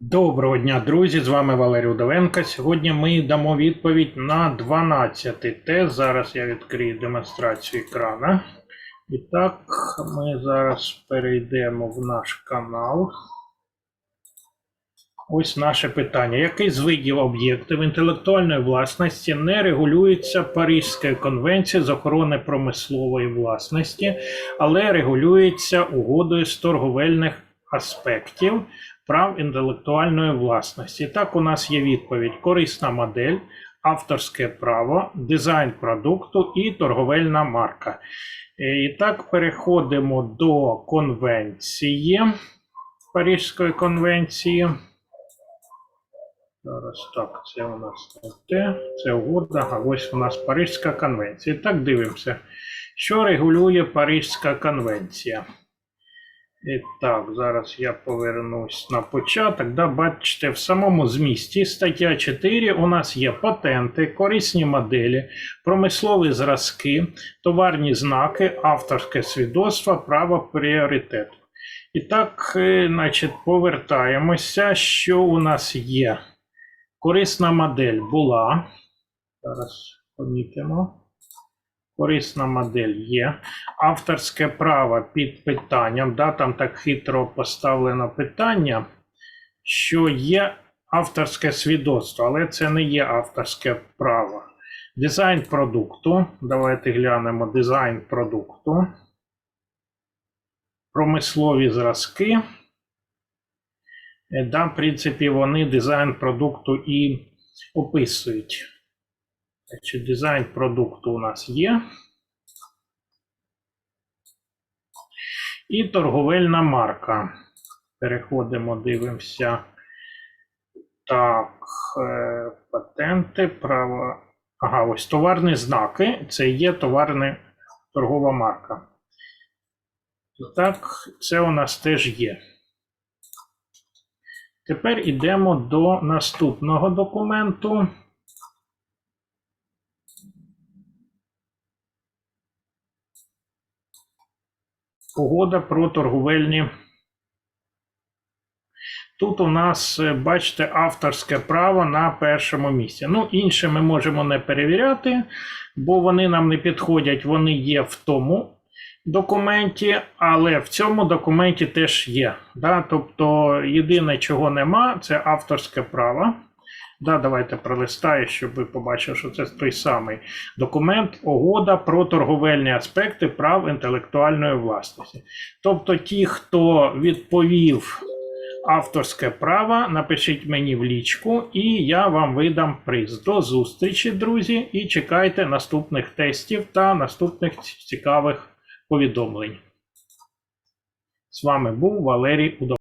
Доброго дня, друзі! З вами Валерій Удовенко. Сьогодні ми дамо відповідь на 12 тест. Зараз я відкрию демонстрацію екрана. І так, ми зараз перейдемо в наш канал. Ось наше питання. Який з видів об'єктів інтелектуальної власності не регулюється Паризькою конвенцією з охорони промислової власності, але регулюється угодою з торговельних аспектів прав інтелектуальної власності? Так, у нас є відповідь: корисна модель, авторське право, дизайн продукту і торговельна марка. Е, І так, переходимо до конвенції Паризької конвенції. Зараз так, це у нас не те, це угода, а ось у нас Паризька конвенція. Так дивимося, що регулює Паризька конвенція. І так, зараз я повернусь на початок. Да, бачите, в самому змісті стаття 4 у нас є патенти, корисні моделі, промислові зразки, товарні знаки, авторське свідоцтво, право пріоритету. І так, е, значить, повертаємося, що у нас є. Корисна модель була. Зараз помітимо. Корисна модель є. Авторське право під питанням. Да, там так хитро поставлено питання, що є авторське свідоцтво, але це не є авторське право. Дизайн продукту. Давайте глянемо дизайн продукту. Промислові зразки. Е, Да, в принципі, вони дизайн продукту і описують. Значить, дизайн продукту у нас є. І торговельна марка. Переходимо, дивимося. Так, е, патенти, право. Ага, ось товарні знаки. Це є товарна торгова марка. Так, це у нас теж є. Тепер йдемо до наступного документу. Угода про торговельні. Тут у нас, е, бачите, авторське право на першому місці. Ну, інше ми можемо не перевіряти, бо вони нам не підходять, вони є в тому документі, але в цьому документі теж є. Да? Тобто, єдине, чого нема, це авторське право. Да, давайте пролистаю, щоб ви побачили, що це той самий документ угода про торговельні аспекти прав інтелектуальної власності. Тобто, ті, хто відповів авторське право, напишіть мені в лічку, і я вам видам приз. До зустрічі, друзі, і чекайте наступних тестів та наступних цікавих повідомлень. З вами був Валерій Удов.